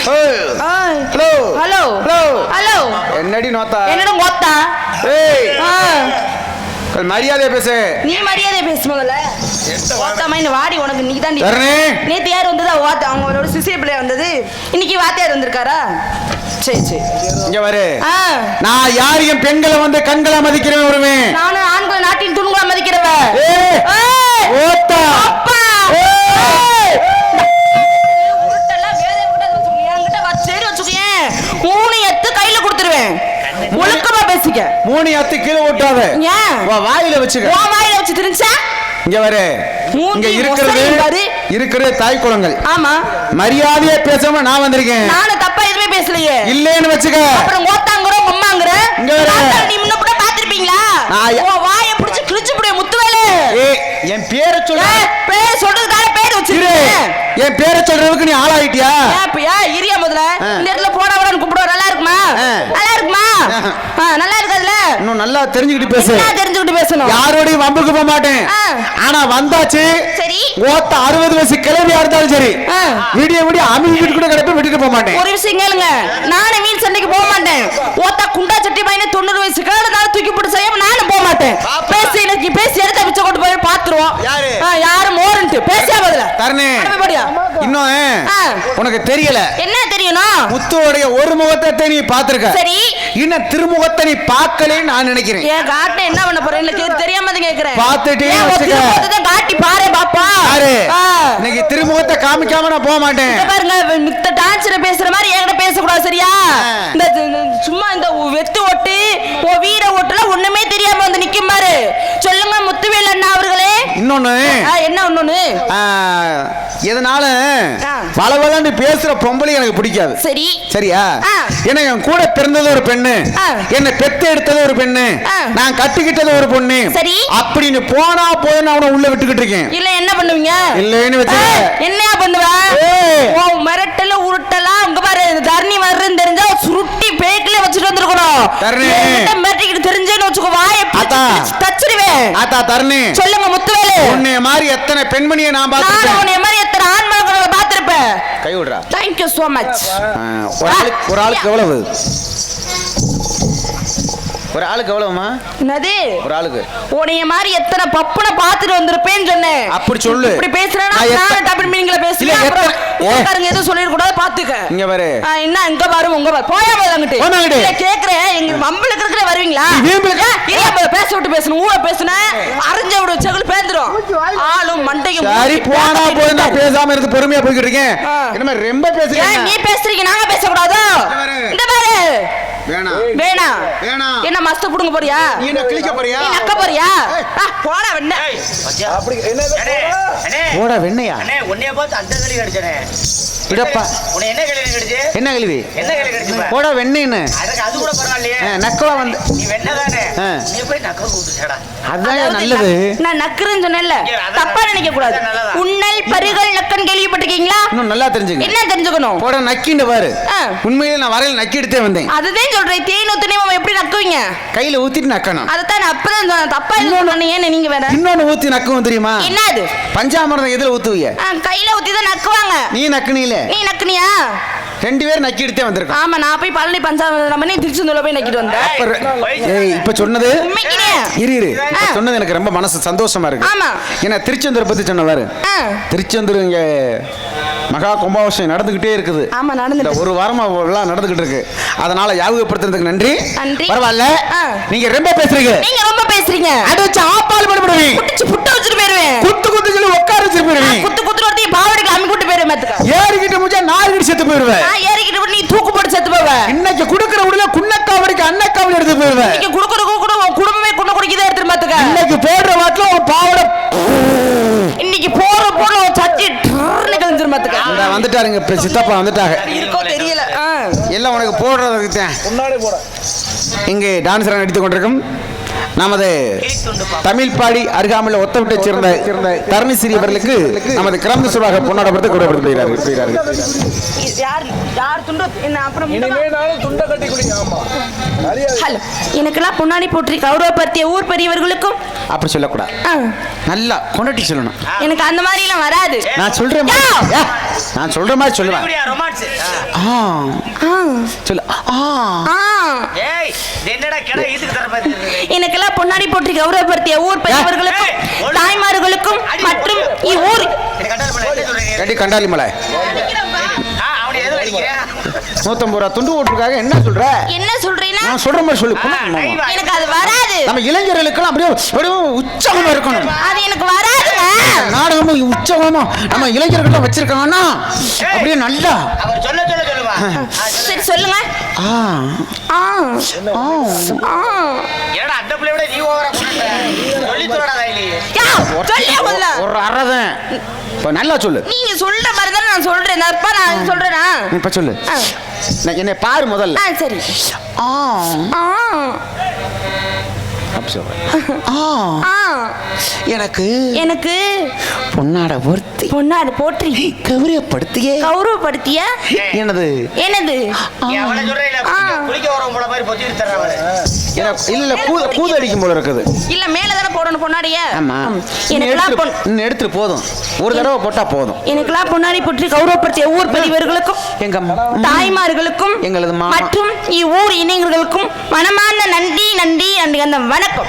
Hello. Hello. Hello. Hello. என்னடி நோத்தா? என்னோட மொத்தா? ஏய். ஆ, மரியாதை பேசு. நீ மரியாதை பேசு முதல்ல. ஓத்தாமைன்னு வாடி. உனக்கு நீ தான் நேத்து யார் வந்ததா ஓத்த அவங்களோட சிசிய பிள்ளை வந்தது. இன்னைக்கு வாத்தியார் வந்திருக்காரா? சரி சரி. இங்க வரு. ஆ. நான் யாரையும் பெண்களை வந்து கண்களை மதிக்கிறேன் வருமே நானும் ஆண்கள் நாட்டின் துணுங்களா மதிக்கிறவ ஏய், ஏய், ஓத்தா அப்பா. மூணு எத்து கையில கொடுத்துருவேன். ஒழுக்கமா பேசிக்க. மூணு அத்து கீழே ஓட்டாத ஏன் வாயில வச்சுக்க. உன் வாயில வச்சு தெரிஞ்சா? இங்க வரு. இங்க இருக்கிறது பாரு. இருக்கிறது தாய் குளங்கள். ஆமா. மரியாதையா பேசாம நான் வந்திருக்கேன். நானும் தப்பா எதுவுமே பேசலையே. இல்லேன்னு வச்சுக்க. அப்புறம் ஓத்தாங்கிற உம்மாங்கிற இங்க வர. நீ முன்ன கூட பாத்திருப்பீங்களா நான் வாயை பிடிச்சு கிழிச்சு புடிய முத்துவேலு. என் பேரை ஏய், பேர் சொல்றதுக்காக பேர் இரு. வச்சிருக்கேன் என் பேரை சொல்றதுக்கு நீ ஆளாயிட்டியா? ஏப்பியா இரியா முதல்ல. இந்த இடத்துல போட வரன்னு கூப்பிடுவா நல்லா இருக்குமா ஆ. நல்லா இருக்குமா ஆஹா. ஆ, நல்லா இருக்காதுல்ல? இன்னும் நல்லா தெரிஞ்சுக்கிட்டு பேசு. தெரிஞ்சுக்கிட்டு பேசணும்? யாரோடையும் வம்புக்கு போக மாட்டேன். ஆனா வந்தாச்சு. சரி. ஓத்த அறுபது வயசு கிளவியா இருந்தாலும் சரி. விடிய விடிய அமைக்கிட்டு கூட கிடப்ப விட்டுட்டு போக மாட்டேன். ஒரு விஷயம் கேளுங்க. நானும் வீண் சண்டைக்கு போக மாட்டேன். ஓத்தா குண்டா சட்டி பையனை தொண்ணூறு வயசு கேளுனாலும் தூக்கி போட்டு செய்யாம நானும் போக மாட்டேன். பேசி இன்னைக்கு பேசி எடுத்த பிச்சை கொண்டு போய் பாத்துருவோம். யாரு? ஆ, யாரு மோரன்ட்டு. பேசியா பதில? தரணே. இன்னும். உனக்கு தெரியல. என்ன தெரியணும்? முத்துவோடைய ஒரு முகத்தை நீ பாத்திருக்க. சரி. இன்னும் திருமுகத்தை நீ பார்க்கலன்னு நான் நினைக்கிறேன். ஏன் காட்ட என்ன பண்ண போறேன் இது தெரியாம கேக்குறேன் பார்த்துட்டே காட்டி பாரு பாப்பா. ஆ. இன்னைக்கு திருமுகத்தை காமிக்காம நான் போக மாட்டேன். பாருங்க மித்த டான்ஸ்ல பேசுற மாதிரி என்கிட்ட பேசக்கூடாது சரியா? ஆ. இந்த இந்த- சும்மா இந்த வெத்து ஓட்டு வீர ஓட்டுல ஒண்ணுமே தெரியாம வந்து நிக்கும் பாரு. சொல்லுங்க இன்னொன்னு. என்ன ஆ, இதனால ஆ. பல பேசுற பொம்பளை எனக்கு பிடிக்காது. சரி. சரியா. ஏன்னா என் கூட பிறந்தது ஒரு பெண்ணு. என்னை பெத்து எடுத்தது ஒரு பெண்ணு. நான் கட்டிக்கிட்டது ஒரு பொண்ணு. சரி. அப்படின்னு போனா நான் அவனை உள்ள விட்டுக்கிட்டு இருக்கேன். இல்ல என்ன பண்ணுவீங்க? இல்லைன்னு வச்சு ஏய், என்னையா பண்ணுவ? ஏய். ஓ மிரட்டல உருட்டலாம். உங்க பாரு தரணி வர்றதுன்னு தெரிஞ்சா சுருட்டி வச்சுட்டு வந்திருக்கணும். தரணி. என்கிட்ட மிரட்டிக்கிட்டு தெரிஞ்சேன்னு வச்சுக்கோ வாயை அத்தா. பிடிச்சு தச்சிருவேன் ஆத்தா தரணி. சொல்லுங்க முத்துவேலு. உன்னை மாதிரி எத்தனை பெண்மணியை நான் நான் பார்த்துருக்கேன் உன்னை மாதிரி எத்தனை ஆண் மக்களை பார்த்திருப்பேன்? கை விடுறா. தேங்க்யூ சோ மச் ஆ, ஒரு ஆளுக்கு ஒரு ஆளுக்கு எவ்வளவு? ஒரு ஆளுக்கு எவ்வளவுமா? என்னது? ஒரு ஆளுக்கு. உன்னைய மாதிரி எத்தனை பப்புனை பார்த்துட்டு வந்திருப்பேன்னு சொன்னேன். அப்படி சொல்லு. இப்படி பேசுறேன்னா டபுள் மீனிங்ல பேசுறேன் ஊர்க்காரங்க எதுவும் சொல்லிடக்கூடாது பாத்துக்க. இங்க பாரு. என்ன இங்க பாரு உங்க பாரு. போயா போய் அங்கிட்டு. இல்ல கேக்குறேன். எங்க மம்பளுக்கு இருக்கிற வருவீங்களா போய் பேச விட்டு பேசணும் ஊழ பேசுனேன். அரைஞ்ச விடு செகுல் பேந்துரும். ஆளும் மண்டையும் சரி போனா பேசாம போய் நான். பேசாம இருந்து பொறுமையா போய்கிட்டு இருக்கேன். என்ன ரொம்ப பேசுறேன் நீ பேசுறீங்க நாங்க பேசக்கூடாதோ? பாரு. இந்த பாரு. வேணாம். வேணாம் வேணாம். என்ன மஸ்த புடுங்க போறியா? நீ என்ன கிழிக்க போறியா? நீ நக்க போறியா? போடா வெண்ண போடா வெண்ணையா? அண்ணே, உன்னைய பார்த்து அந்த கிடைச்சனே. உன்னை என்ன கேள்வி கிடைச்சு? என்ன கேள்வி? என்ன கேள்வி கிடைச்சுப்பா? போடா வெண்ணைன்னு அதுக்கு அது கூட பரவாயில்லையே. நக்கலா வந்து. நீ வெண்ணதானே? நீ போய் நக்க கூப்பிட்டுச்சேடா. அதான் நல்லது. நான் நக்குறேன்னு சொன்னேன்ல. அதான் தப்பா நினைக்க கூடாது அதான். உன்னல் பருகள் நக்கன் கேள்விப்பட்டிருக்கீங்களா? இன்னும் நல்லா தெரிஞ்சுங்க என்ன தெரிஞ்சுக்கணும்? போட நக்கின்னு பாரு. உண்மையிலே நான் வரையில நக்கி எடுத்தே வந்தேன். அதுதான் சொல்றேன். தேன் ஊத்துனே எப்படி நக்குவீங்க? கையில ஊத்திட்டு நக்கணும். நான் அப்பதான். தப்பா சொன்னீங்க நீங்க வேற? இன்னொன்னு ஊத்தி நக்குவோம் தெரியுமா? என்ன அது பஞ்சாமிரதம் எதுல ஊத்துவீங்க ஆ, கையில ஊத்தி தான் நக்குவாங்க. நீ நக்குனீல. நீ நக்குனியா? ரெண்டு பேரும் நக்கி எடுத்தே வந்திருக்கோம். ஆமா நான் போய் பழனி பஞ்சாமிரம் பண்ணி திருச்செந்தூர்ல போய் நக்கிட்டு வந்தேன். இப்ப சொன்னது இரு இரு. சொன்னது எனக்கு ரொம்ப மனசு சந்தோஷமா இருக்கு. ஆமா. ஏன்னா திருச்செந்தூரை பத்தி சொன்னவாரு திருச்செந்தூர் இங்க மகா கும்பாபிஷேகம் நடந்துகிட்டே இருக்குது. ஆமா நடந்துட்டு ஒரு வாரமா எல்லாம் நடந்துகிட்டு இருக்கு. அதனால ஞாபகப்படுத்துறதுக்கு நன்றி. நன்றி. பரவாயில்ல. நீங்க ரொம்ப பேசுறீங்க. நீங்க ரொம்ப பேசுறீங்க. அட வச்சு ஆப்பால் படுபடுவீங்க புட்டிச்சு புட்ட வச்சுட்டு போயிருவேன் குத்து குத்து சொல்லி உட்கார வச்சு போயிருவீங்க குத்து குத்து ஒருத்தி பாவடிக்கு அம்மி கூட்டு போயிருவேன் பாத்துக்க ஏறிக்கிட்டு முடிஞ்சா நாலு கிட்ட செத்து போயிருவேன் நீ தூக்கு போட்டு செத்து போவ. இன்னைக்கு குடுக்கிற உடல குன்னக்காவடிக்கு அன்னக்காவடி எடுத்து போயிருவேன் இன்னைக்கு குடுக்குற கூட உன் குடும்பமே குண்ண குடிக்கதே எடுத்துட்டு பாத்துக்க. இன்னைக்கு போடுற வாட்டில பாவட இன்னைக்கு போற போற உன் பாத்துக்க. இந்த வந்துட்டாருங்க. சித்தப்பா வந்துட்டாங்க. இருக்கோ தெரியல. எல்லாம் உனக்கு போடுறதுக்கு தான் முன்னாடி போட. இங்கே டான்ஸராக நடித்துக் கொண்டிருக்கும். நமது கிழித்துண்டு பா தமிழ் பாடி அருகாமையில் ஒத்தவிட்டை சேர்ந்த தரணிசிறி அவர்களுக்கு நமது கிராம சுவாக பொன்னாடப்படுத்த கூடப்படுத்துகிறார்கள் இது யார் யார் துண்டு? என்ன அப்புறம் இனிமே நாளும் துண்டை கட்டி குடிங்க ஆமா நிறைய ஹலோ எனக்கெல்லாம் பொன்னாடி போற்றி கௌரவப்படுத்திய ஊர் பெரியவர்களுக்கும் அப்படி சொல்லக்கூடாது. நல்லா கொண்டாட்டி சொல்லணும். எனக்கு அந்த மாதிரி எல்லாம் வராது நான் சொல்ற மாதிரி யா! ஏ, நான் சொல்ற மாதிரி சொல்லுவேன். சொல்லு. எனக்கெல்லாம் பொன்னாடி போற்றி கௌரவப்படுத்திய ஊர் பெரியவர்களுக்கும் தாய்மார்களுக்கும் மற்றும் இவ்வூர் கண்டால் சொல்றீங்க? மலை? நூத்தம்பது ரூபா துண்டு ஓட்டுருக்காக என்ன சொல்ற? என்ன சொல்றீங்கன்னா நான் சொல்ற மாதிரி சொல்லு. எனக்கு அது வராது. நம்ம இளைஞர்களுக்கெல்லாம் அப்படியே அப்படியே உற்சாகமா இருக்கணும். அது எனக்கு வராதுங்க. நாடகமும் உற்சாகமும் நம்ம இளைஞர்கள்லாம் வச்சிருக்காங்கன்னா அப்படியே நல்லா அவர் சொல்ல சொல்ல சொல்லுவா. சரி சொல்லுங்க. ஆ. ஆ. ஆ. அந்த பிள்ளை விட நீ ஓவரா பண்ணுற சொல்லி சொல்லடா கைலி யா, சொல்லியா முதல்ல? ஒரு அறதான் இப்ப நல்லா சொல்லு. நீங்க சொல்ற மாதிரி தானே நான் சொல்றேன். நான் இப்ப நான் சொல்றேனா? நீ இப்ப சொல்லு. ஆ. நான் என்னை பாரு முதல்ல. ஆ சரி. ஆ. ஆ. சொல்றேன் ஆ. ஆ. எனக்கு எனக்கு பொன்னாட ஒருத்தி பொன்னாடு போற்றி. கௌரியப்படுத்தியே கௌரவப்படுத்திய. எனது எனக்கு இல்ல கூத கூதடிக்கும் போல இருக்குது. இல்ல மேல போடணும் பொன்னாடிய? ஆமா. எடுத்துட்டு போதும். ஒரு தடவை போட்டா போதும். எனக்கெல்லாம் பொன்னாடி போற்றி கௌரவப்படுத்திய ஊர் பெரியவர்களுக்கும் எங்க தாய்மார்களுக்கும் எங்களது. மற்றும் இவ்வூர் இளைஞர்களுக்கும் மனமார்ந்த நன்றி நன்றி நன்றி அந்த வணக்கம்.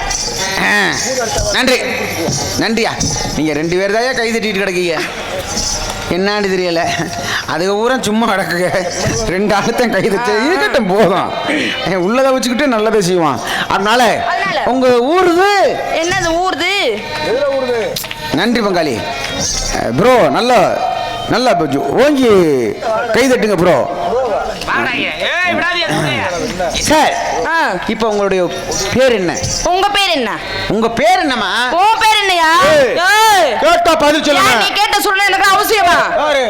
நன்றி. நன்றியா? நீங்க ரெண்டு பேர் தான் கை தட்டிட்டு கிடக்கீங்க? என்னான்னு தெரியல. அதுக்கு பூரா சும்மா கிடக்குங்க ரெண்டு ஆளுத்தையும் கை தட்டி இருக்கட்டும் போதும். உள்ளதை வச்சுக்கிட்டு நல்லதை செய்வான். அதனால? உங்க ஊருது? என்னது ஊர்து? நன்றி பங்காளி. ப்ரோ நல்ல நல்ல ஓங்கி கை தட்டுங்க ப்ரோ சார் இப்போ உங்களுடைய பேர் என்ன? உங்க பேர் என்ன? உங்க பேர் என்னம்மா? உன் பேர் என்னையா. கேட்டா பதில் சொல்லுங்க. நீ கேட்ட சொல்ல எனக்கு அவசியமா? யாரு?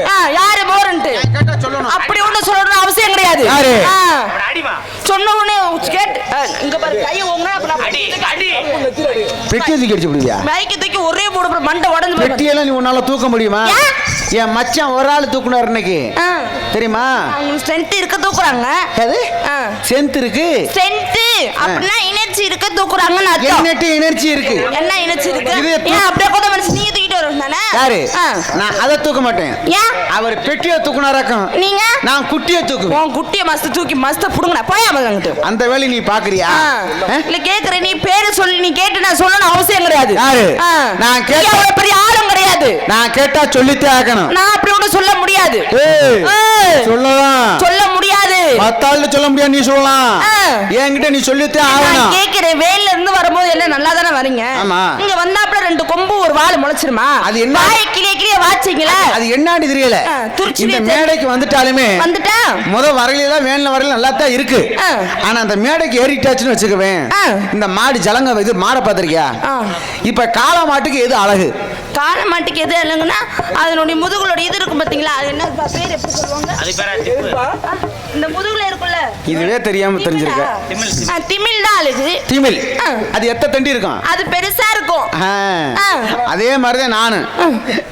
சொல்லணும். அப்படி ஒண்ணு சொல்லணும் அவசியம் கிடையாது. யாரு? சொன்ன உடனே கேட்டு இங்க பாரு கையை ஓங்கினா அப்ப நான் அடி அடி நெத்தில அடி. பெட்டியை தூக்கி அடிச்சு விடுவியா பைக்கை தூக்கி ஒரே போடு அப்புறம் மண்டை உடஞ்சு பெட்டியெல்லாம் நீ உன்னால தூக்க முடியுமா? என் மச்சான் ஒரு ஆள் தூக்குனார் இன்னைக்கு. தெரியுமா? ஸ்ட்ரென்த் இருக்க தூக்குறாங்க. அது. சென்த் இருக்கு? ஸ்ட்ரென்த் அப்படின்னா எனர்ஜி இருக்க தூக்குறாங்கன்னு அர்த்தம். என்னட்டு எனர்ஜி இருக்கு. என்ன எனர்ஜி இருக்கு? இது அப்படியே தூக்கிட்டு வரும் தானே யாரு. நான் அதை தூக்க மாட்டேன். ஏன் அவர் பெட்டியை தூக்குனாராக்கும். நீங்க? நான் குட்டியை தூக்குவேன் உன் குட்டிய மஸ்து தூக்கி மஸ்த புடுங்கடா போயா மகன்கிட்ட அந்த வேலை நீ பாக்குறியா? இல்ல கேக்குறேன் நீ பேரு சொல்லி நீ கேட்டு நான் சொல்லணும் அவசியம் கிடையாது. யாரு? நான் கேட்ட- அவ்வளவு பெரிய ஆளும் கிடையாது. நான் கேட்டா சொல்லித்தே ஆக்கணும் நான் அப்படி ஒண்ணு சொல்ல முடியாது. சொல்லலாம். சொல்ல முடியாது. மத்தாள்னு சொல்ல முடியாது நீ சொல்லலாம். என்கிட்ட நீ சொல்லித்தே நான் ஆகணும் கேக்குறேன் வேல்ல இருந்து வரும்போது எல்லாம் நல்லா தானே வரீங்க ஆமா. இங்க வந்தாப்புல ரெண்டு கொம்பு ஒரு வால் முளைச்சிருமா அது என்ன? வாயை கிளிய கிளிய வாச்சிங்களா அது என்னன்னு தெரியல ஆ, துருச்சிலே இந்த மேடைக்கு வந்துட்டாலுமே வந்துட்டா முத வரையில வேன்ல வரையில நல்லா தான் இருக்கு. ஆனா அந்த மேடைக்கு ஏறிட்டாச்சுன்னு வச்சுக்கவேன். இந்த மாடு ஜலங்க இது மாடை பார்த்திருக்கியா. இப்ப காளை மாட்டுக்கு எது அழகு கால மாட்டுக்கு எது இல்லைங்கன்னா அதனுடைய முதுகுலோட இது இருக்கும் பாத்தீங்களா? அது என்ன? பேர் எப்படி சொல்லுவாங்க? இந்த முதுகுல இருக்குல்ல இதுவே தெரியாம தெரிஞ்சிருக்க? திமில் தான் அழகு திமில் ஆ. அது எத்த தண்டி இருக்கும்? அது பெருசா இருக்கும். அதே மாதிரிதான் நானு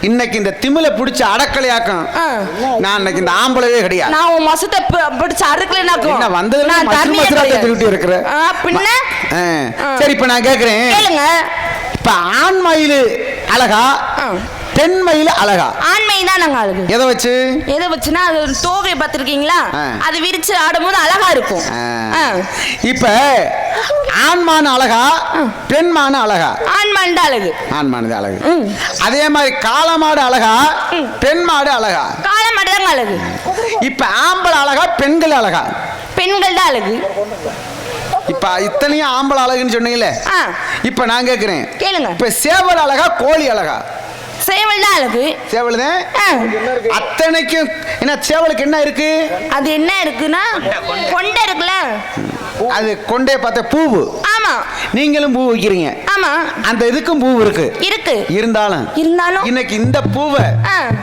இன்னைக்கு இந்த திமிலை பிடிச்ச அடக்கலையாக்கம். நான் இன்னைக்கு இந்த ஆம்பளவே கிடையாது. நான் உன் மசத்தை பிடிச்சு அறுக்கலைனாக்கும். என்ன வந்ததுல நான் மசுரு தண்ணியே மசுரா கிடையாது. திருவிட்டு இருக்கிற? ஆ, பின்ன. சரி இப்ப நான் கேக்குறேன். கேளுங்க. இப்ப ஆண் மயில் அழகா? ஆ. பெண் மயில் அழகா. ஆண்மை தான் நாங்க அழகு. எதை வச்சு? எதை வச்சுன்னா அது தோகை பார்த்திருக்கீங்களா. அது விரிச்சு ஆடும்போது அழகா இருக்கும். இப்ப ஆண்மான் அழகா பெண்மான் அழகா? ஆண்மான் தான் அழகு. ஆண்மானது அழகு. அதே மாதிரி காளமாடு அழகா பெண் மாடு அழகா? காலம் மட்டும்தாங்க அழகு. இப்ப ஆம்பளை அழகா பெண்கள் அழகா? பெண்கள் தான் அழகு. இப்ப இத்தனையும் ஆம்பளை அழகுன்னு சொன்னீங்கல்ல ஆ. இப்ப நான் கேக்குறேன். கேளுங்க. இப்ப சேவல் அழகா கோழி அழகா? சேவல் தான் அழகு. சேவல் தான். அத்தனைக்கும் என்ன சேவலுக்கு என்ன இருக்கு? அது என்ன இருக்குன்னா கொண்டை இருக்குல்ல. அது கொண்டே பார்த்த பூவு. ஆமா. நீங்களும் பூ வைக்கிறீங்க. ஆமா. அந்த இதுக்கும் பூ இருக்கு. இருக்கு. இருந்தாலும் இருந்தாலும் இன்னைக்கு இந்த பூவை.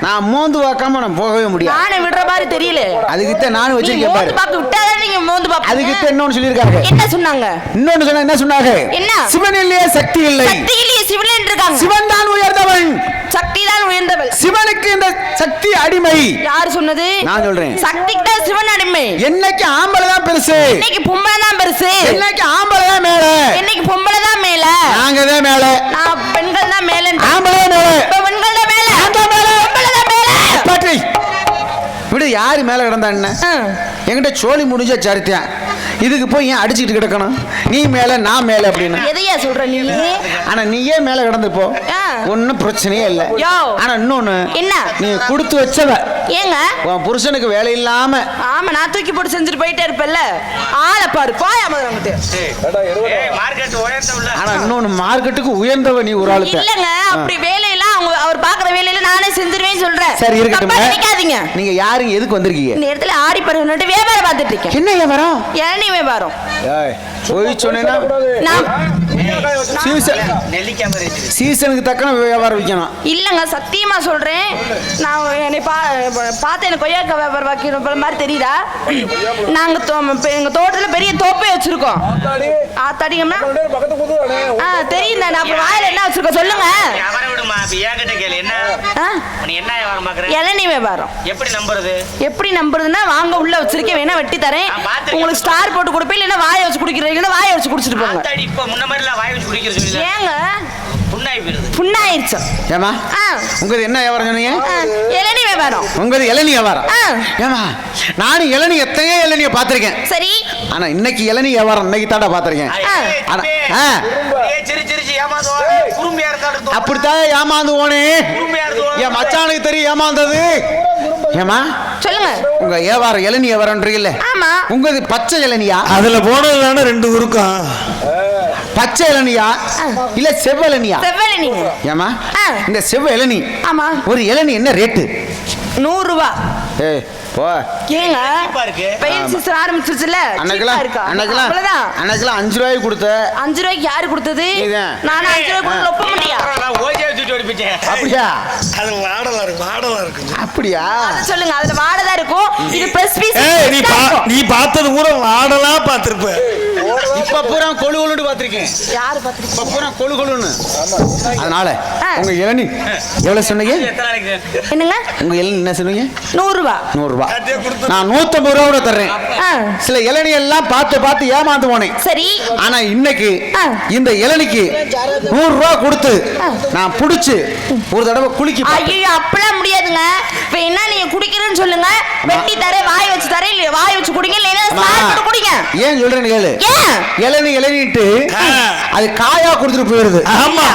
நான் மோந்து பார்க்காம நான் போகவே முடியாது. நானே விடுற மாதிரி தெரியல. அதுக்கிட்ட நானும் நீ வச்சிருக்கேன் பாரு. பார்க்க விட்டாதான் நீங்க மோந்து அதுக்கு பாப்பீங்க இன்னொன்னு சொல்லியிருக்காங்க என்ன சொன்னாங்க? இன்னொன்னு சொன்னா என்ன சொன்னாங்க என்ன? சிவன் இல்லையே சக்தி இல்லை. சக்தியிலேயே சிவன் இருக்காங்க சிவன் தான் உயர்ந்தவன் சக்தி தான் உயர்ந்தவள். சிவனுக்கு இந்த சக்தி அடிமை. யார் சொன்னது? நான் சொல்றேன். சக்திக்கு தான் சிவன் அடிமை. என்னைக்கு ஆம்பளை தான் பெருசு? இன்னைக்கு பொம்பளை தான் பெருசு? என்னைக்கு ஆம்பளை தான் மேல? இன்னைக்கு பொம்பளை தான் மேல? நாங்க தான் மேல. நான் பெண்கள் தான் மேல. ஆம்பளை மேல. இப்ப பெண்கள் தான் மேல. நான் தான் மேல. பொம்பளை தான் மேல. பாட்டி விடு யாரு மேல கிடந்தா என்ன. என்கிட்ட சோழி முடிஞ்ச சரித்தியம் இதுக்கு போய் ஏன் அடிச்சுக்கிட்டு கிடக்கணும்? நீ மேல நான் மேல அப்படின்னு. எதையா சொல்ற நீ? ஆனா நீயே மேல கிடந்து போ. ஆ. ஒன்னும் பிரச்சனையே இல்ல. யோ. ஆனா இன்னொன்னு என்ன? நீ கொடுத்து வச்சவ. ஏங்க? உன் புருஷனுக்கு வேலை இல்லாம. ஆமா நான் தூக்கி போட்டு செஞ்சுட்டு போயிட்டே இருப்பேன்ல. ஆளை பாரு போயா முதல்ல ஆனா இன்னொன்னு மார்க்கெட்டுக்கு உயர்ந்தவ நீ ஒரு ஆளுத்த. இல்லங்க அப்படி வேலையெல்லாம் அவங்க அவர் பாக்குற வேலையில நானே செஞ்சிருவேன்னு சொல்றேன். சரி இருக்கட்டும். நினைக்காதீங்க. நீங்க யாருங்க எதுக்கு வந்திருக்கீங்க? இந்த இடத்துல ஆடி பருவன்ட்டு வியாபாரம் பார்த்துட்டு இருக்கேன். என்ன வியாபாரம்? இளநீ வியாபாரம். போய் சொன்னேன்னா சீசன். சீசனுக்கு தக்கன வியாபாரம் விற்கணும் இல்லங்க சத்தியமா சொல்றேன். நான் என்னை பா பார்த்து எனக்கு கொய்யாக்கா வியாபாரம் வைக்கிற மாதிரி தெரியுதா நாங்க தோ- இப்ப எங்க தோட்டத்துல பெரிய தோப்பே வச்சிருக்கோம். பக்கத்து குதுதானே ஆ தெரியும் தானே அப்ப வாயில என்ன வச்சிருக்கோம் சொல்லுங்க. நீ அவரை விடுமா? இப்ப என்கிட்ட கேளு. என்ன? ஆ? நீ என்ன வியாபாரம் பாக்குற இளநீ வியாபாரம். எப்படி நம்புறது? எப்படி நம்புறதுன்னா வாங்க உள்ள வச்சிருக்கேன். வேணா வெட்டி தரேன். உங்களுக்கு ஸ்டார் போட்டு கொடுப்பேன். இல்லைன்னா வாயை வச்சு குடிக்கிறீங்கன்னா வாயை வச்சு குடிச்சிட்டு போங்க. வாய் வச்சு குடிக்கிற சொல்லி ஏங்க? புண்ணாய் போயிருது புண்ணாயிருச்சு. ஏமா ஆ. உங்கது என்ன வியாபாரம் சொன்னீங்க? இளநீ வியாபாரம். உங்கது இளநீ வியாபாரம். ஏமா நானும் இளநீ எத்தனையோ இளநிய பார்த்திருக்கேன். சரி. ஆனா இன்னைக்கு இளநீ வியாபாரம் இன்னைக்கு தாண்டா பார்த்திருக்கேன். அப்படித்தான் ஏமாந்து போனே என் மச்சானுக்கு தெரியும் ஏமாந்தது? ஏமா சொல்லுங்க. உங்க வியாபாரம் இளநீ வியாபாரம்ன்றீங்கல்ல. ஆமா. உங்கது பச்சை இளநியா? அதுல போனது தானே ரெண்டு உருக்கம் பச்சை இளநியா இல்ல செவ்வ இளநியா செவ்வலை நீங்க ஏமா. இந்த செவ்வ இளநீ ஆமா. ஒரு இளநீ என்ன ரேட்டு? நூறு ரூபா ஏய் போ. ஏங்க. வெயில் சீசன் ஆரம்பிச்சிருச்சுல அன்னைக்கெல்லாம்? அன்னைக்கெல்லாம் அவ்வளவுதான். அன்னைக்கெல்லாம் அஞ்சு ரூபாய்க்கு கொடுத்த. அஞ்சு ரூபாய்க்கு யாரு கொடுத்தது. நானும் அஞ்சு கொடுத்து ஒப்ப முடியா நான் அப்படியா? அது வாடலா இருக்கு வாடலா இருக்கு. அப்படியா? அது சொல்லுங்க அதுல வாடதா இருக்கும். இது பிரஸ் பீஸ் ஏய் நீ பா நீ பார்த்தது கூட வாடலா பார்த்திருப்ப. இப்ப பூரா கொழு கொழுன்னு பாத்திருக்கேன் யாரு பாத்துருக்கு இப்ப பூரா கொழு கொழுன்னு. அதனால. உங்க இளநீ எவ்வளவு சொன்னீங்க? என்னங்க? உங்க இளநீ என்ன சொன்னீங்க? நூறு ரூபா நூறு ரூபாய் நான் நூத்தம்பது ரூபா கூட தர்றேன். சில இளநீ எல்லாம் பார்த்து பார்த்து ஏமாந்து போனேன். சரி. ஆனா இன்னைக்கு. இந்த இளநிக்கு நூறு ரூபா கொடுத்து நான் புடிச்சு ஒரு தடவை குளிக்கி. ஐயோ அப்பெல்லாம் முடியாதுங்க. இப்ப என்ன நீங்க குடிக்கிறேன்னு சொல்லுங்க. வெட்டி தரேன் வாய் வச்சு தரேன் இல்ல வாய் வச்சு குடிங்க இல்லைன்னா குடிங்க. ஏன் சொல்றேன்னு கேளு. இளநீ இளநீட்டு. அது காயா கொடுத்துட்டு போயிருது ஆமா.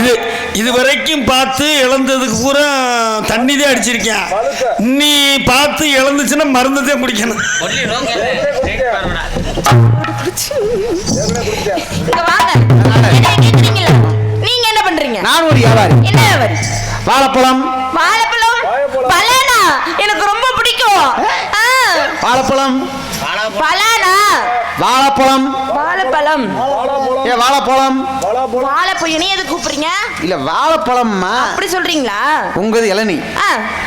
இது இது வரைக்கும் பார்த்து இழந்ததுக்கு பூரா தண்ணி தான் அடிச்சிருக்கேன். நீ பார்த்து இழந்துச்சுன்னா மருந்து தான் குடிக்கணும். நீங்க என்ன பண்றீங்க? நான் ஒரு வியாபாரி. என்ன வியாபாரி? வாழைப்பழம். வாழைப்பழம்? பலானா? எனக்கு ரொம்ப பிடிக்கும். வாழைப்பழம். பலானா வாழைப்பழம். வாழைப்பழம். ஏ வாழைப்பழம். வாழைப்பழம். நீ எது கூப்பிடுறீங்க? இல்ல வாழைப்பழம்மா. அப்படி சொல்றீங்களா? உங்கது இளநீ.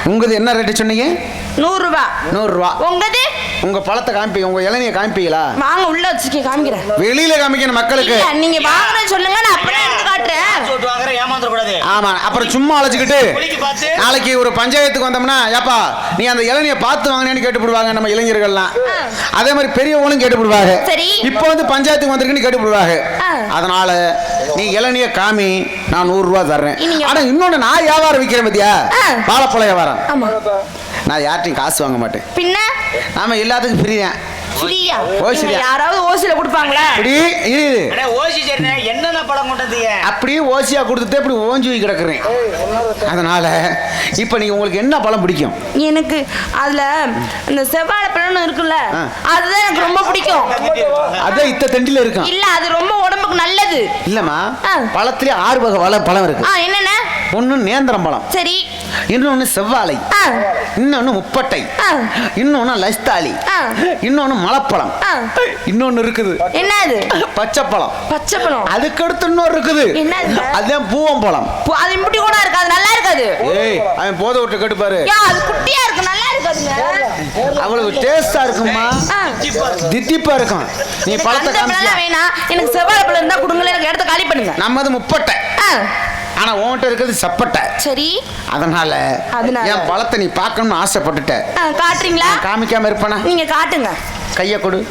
உங்கது என்ன ரேட்டு சொன்னீங்க? நூறு ரூபா நூறு ரூபா உங்கது? உங்க பழத்தை காமிப்பீங்க உங்க இளநியை காமிப்பீங்களா? வாங்க உள்ள வச்சுக்க காமிக்கிறேன். வெளியில காமிக்கணும் மக்களுக்கு. நீங்க வாங்கணும்னு சொல்லுங்க நான் அப்படியே எடுத்து காட்டுறேன். ஏமாந்துட கூடாது. ஆமா அப்புறம் சும்மா அழைச்சிக்கிட்டு நாளைக்கு ஒரு பஞ்சாயத்துக்கு வந்தோம்னா ஏப்பா நீ அந்த இளநியை பார்த்து வாங்கினேன்னு கேட்டுப்படுவாங்க நம்ம இளைஞர்கள்லாம். அதே மாதிரி பெரியவங்களும் கேட்டுப்படுவாங்க. சரி. இப்போ வந்து பஞ்சாயத்துக்கு வந்திருக்குன்னு கேட்டுப்படுவாங்க. அதனால நீ இளநிய காமி நான் நூறு ரூபா தர்றேன் ஆனா இன்னொன்னு நான் வியாபாரம் விற்கிறேன் பத்தியா. வாழைப்பழ வியாபாரம். ஆமா. நான் யார்ட்டையும் காசு வாங்க மாட்டேன். பின்ன? நாம எல்லாத்துக்கும் ஃப்ரீ தான் ஃப்ரீயா? யாராவது ஓசில கொடுப்பாங்களா? அப்படி இரு ஓசி சரிண்ணே என்னென்ன பழம் கொண்டு வந்தீங்க அப்படியே ஓசியா கொடுத்துட்டு இப்படி ஓஞ்சி கிடக்குறேன். அதனால இப்போ நீங்க உங்களுக்கு என்ன பழம் பிடிக்கும்? எனக்கு அதுல இந்த செவ்வாழை பழம்னு இருக்குல்ல. அதுதான் எனக்கு ரொம்ப பிடிக்கும். அதே இத்த தண்டில இருக்கும் இல்ல அது ரொம்ப உடம்புக்கு நல்லது. இல்லம்மா. பழத்திலே ஆறு வகை வள பழம் இருக்கு. ஆ என்னென்ன? ஒன்று நேந்திரம் பழம் சரி. இன்னொன்று செவ்வாழை. ஆ. இன்னொன்று முப்பட்டை. லஸ்தாளி ஆ. இன்னொன்று மலைப்பழம். ஆ. இன்னொன்று இருக்குது. என்ன அது பச்சைப்பழம். பச்சை பழம் அதுக்கடுத்து இன்னொரு இருக்குது. என்னது? அதுதான் பூவம்பழம். அது இப்படி கூட இருக்காது நல்லா இருக்காது. ஏய் அவன் போத விட்டு கேட்டு பாரு. அது குட்டியா இருக்கு நல்லா இருக்காதுங்க. அவ அவ்வளவு டேஸ்டா இருக்குமா. தித்திப்பா இருக்கும். நீ பழத்தை காமிச்சியா? வேணாம். எனக்கு செவ்வாழை பழம் இருந்தா கொடுங்களேன் எனக்கு இடத்த காலி பண்ணுங்க. நம்மது முப்பட்டை. ஆனா உன்கிட்ட இருக்கிறது சப்பட்டை. சரி. அதனால? என் பழத்தை நீ பார்க்கணும்னு ஆசைப்பட்டுட்ட. காட்டுறீங்களா? காமிக்காம இருப்பேனா? நீங்க காட்டுங்க. கைய கொடு.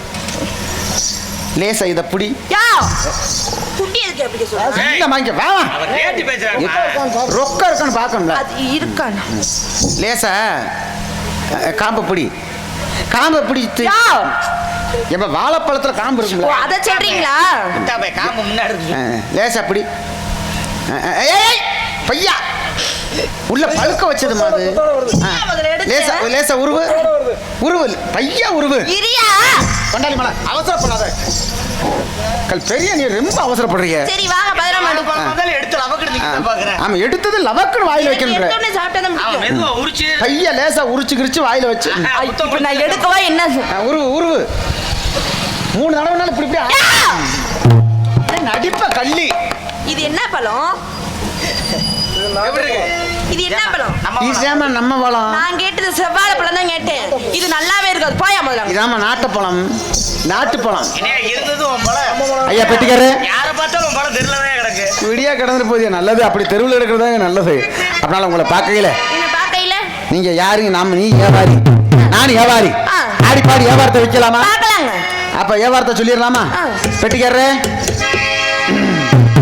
லேசா இத புடி. ரொக்க இருக்கான்னு பார்க்கணும்ல. அது இருக்காண்ணா லேசா காம்பை பிடி. காம்பை பிடித்து. யா! எப்ப வாழைப்பழத்துல காம்பு இருக்கும்ல. அத சொல்றீங்களா? காம்பு முன்னாடி இருக்கு. லேசா பிடி. பையா. உள்ள பழுக்க வச்சதுமா அது. அஹ், முதல்ல எடுத்து. லேசா லேசா உருவு. உருவு. பையா உருவு. கொண்டாடி மலை. அவசரப்படாத. கல் பெரிய நீ ரொம்ப அவசரப்படுறீங்க சரி வாங்க பதினாம் ஆண்டு முதல்ல எடுத்து லவக்கெடுத்து நிக்க பாக்குறேன். ஆமா எடுத்தது லவக்குன்னு வாயில வைக்கணும் எடுத்தோடனே சாப்பிட்டா தான் அவன் பிடிக்கும். மெதுவா உரிச்சு. பைய லேசா உரிச்சு கிரிச்சு வாயில வச்சு. இப்ப நான் எடுக்கவா என்ன? உருவு உருவு. மூணு தடவைனாலும் இப்படி இப்படி நடிப்ப கள்ளி. பழம்? இது என்ன பழம்? நம்ம இதாம நம்ம பழம். நான் கேட்டது செவ்வாழை பழம் தான் கேட்டேன். இது நல்லாவே இருக்காது. போயா முதல்ல. இதாம நாட்டுப்பழம் நாட்டுப்பழம் இருந்தது உன் பழம்? ஐயா பெட்டிக்காரு யாரை பார்த்தாலும் உன் பழம் தெரியலவே கிடக்கு. விடியா கிடந்துட்டு போகுது நல்லது? அப்படி தெருவில் இருக்கிறதாங்க நல்லது. அதனால உங்களை பார்க்கையில என்ன பார்க்கையில நீங்க யாருங்க? நாம நீ வியாபாரி. நான் வியாபாரி. ஆடி பாடி வியாபாரத்தை வைக்கலாமா? அப்ப வியாபாரத்தை சொல்லிடலாமா. பெட்டிக்காரரு.